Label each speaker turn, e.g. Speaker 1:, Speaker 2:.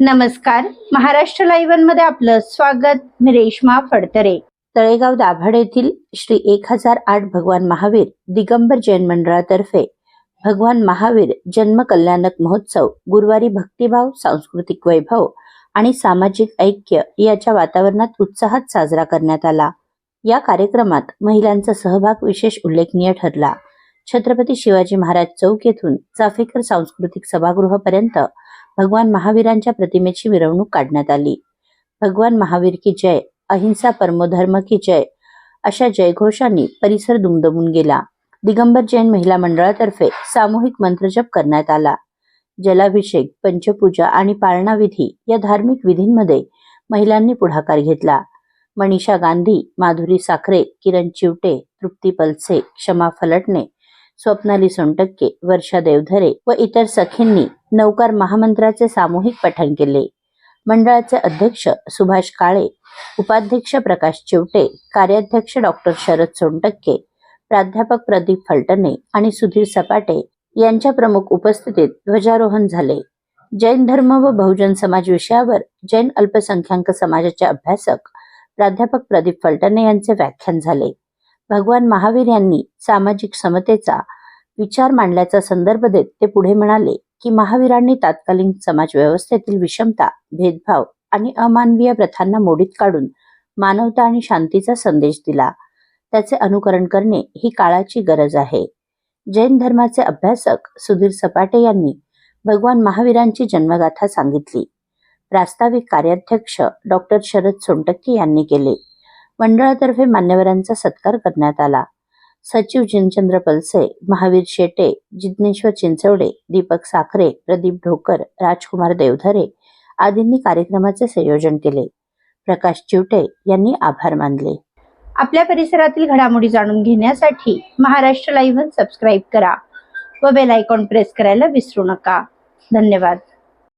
Speaker 1: नमस्कार. महाराष्ट्र लाईव्हमध्ये आपलं स्वागत. मी रेश्मा फडतरे. तळेगाव दाभाड येथील श्री एक हजार आठ भगवान महावीर दिगंबर जैन मंडळातर्फे भगवान महावीर जन्म कल्याणक महोत्सव गुरुवारी भक्तिभाव सांस्कृतिक वैभव आणि सामाजिक ऐक्य याच्या वातावरणात उत्साहात साजरा करण्यात आला. या कार्यक्रमात महिलांचा सहभाग विशेष उल्लेखनीय ठरला. छत्रपती शिवाजी महाराज चौक येथून चाफेकर सांस्कृतिक सभागृहापर्यंत भगवान महावीरांच्या प्रतिमेची मिरवणूक काढण्यात आली. भगवान महावीर की जय अहिंसा परमोधर्म की जय अशा जयघोषांनी परिसर दुमदमून गेला. दिगंबर जैन महिला मंडळातर्फे सामूहिक मंत्रजप करण्यात आला. जलाभिषेक पंचपूजा आणि पाळणाविधी या धार्मिक विधींमध्ये महिलांनी पुढाकार घेतला. मनीषा गांधी माधुरी साखरे किरण चिवटे तृप्ती पलसे क्षमा फलटणे स्वप्नाली सोनटक्के वर्षा देवधरे व इतर सखींनी नौकार महामंत्राचे सामूहिक पठण केले. मंडळाचे अध्यक्ष सुभाष काळे उपाध्यक्ष प्रकाश चिवटे कार्याध्यक्ष डॉक्टर शरद सोनटक्के प्राध्यापक प्रदीप फलटणे आणि सुधीर सपाटे यांच्या प्रमुख उपस्थितीत ध्वजारोहण झाले. जैन धर्म व बहुजन समाज विषयावर जैन अल्पसंख्याक समाजाचे अभ्यासक प्राध्यापक प्रदीप फलटणे यांचे व्याख्यान झाले. भगवान महावीर यांनी सामाजिक समतेचा विचार मांडल्याचा संदर्भ देत ते पुढे म्हणाले की महावीरांनी तात्कालीन समाज व्यवस्थेतील विषमता भेदभाव आणि अमानवीय प्रथांना मोडीत काढून मानवता आणि शांतीचा संदेश दिला. त्याचे अनुकरण करणे ही काळाची गरज आहे. जैन धर्माचे अभ्यासक सुधीर सपाटे यांनी भगवान महावीरांची जन्मगाथा सांगितली. प्रास्ताविक कार्याध्यक्ष डॉक्टर शरद सोनटक्के यांनी केले. मंडळातर्फे मान्यवरांचा सत्कार करण्यात आला. सचिव जिनचंद्र पलसे महावीर शेटे जिज्ञेश्वर चिंचवडे दीपक साखरे प्रदीप ढोकर राजकुमार देवधरे आदींनी कार्यक्रमाचे संयोजन केले. प्रकाश चिवटे यांनी आभार मानले. आपल्या परिसरातील घडामोडी जाणून घेण्यासाठी महाराष्ट्र लाईव्ह सबस्क्राईब करा व बेल आयकॉन प्रेस करायला विसरू नका. धन्यवाद.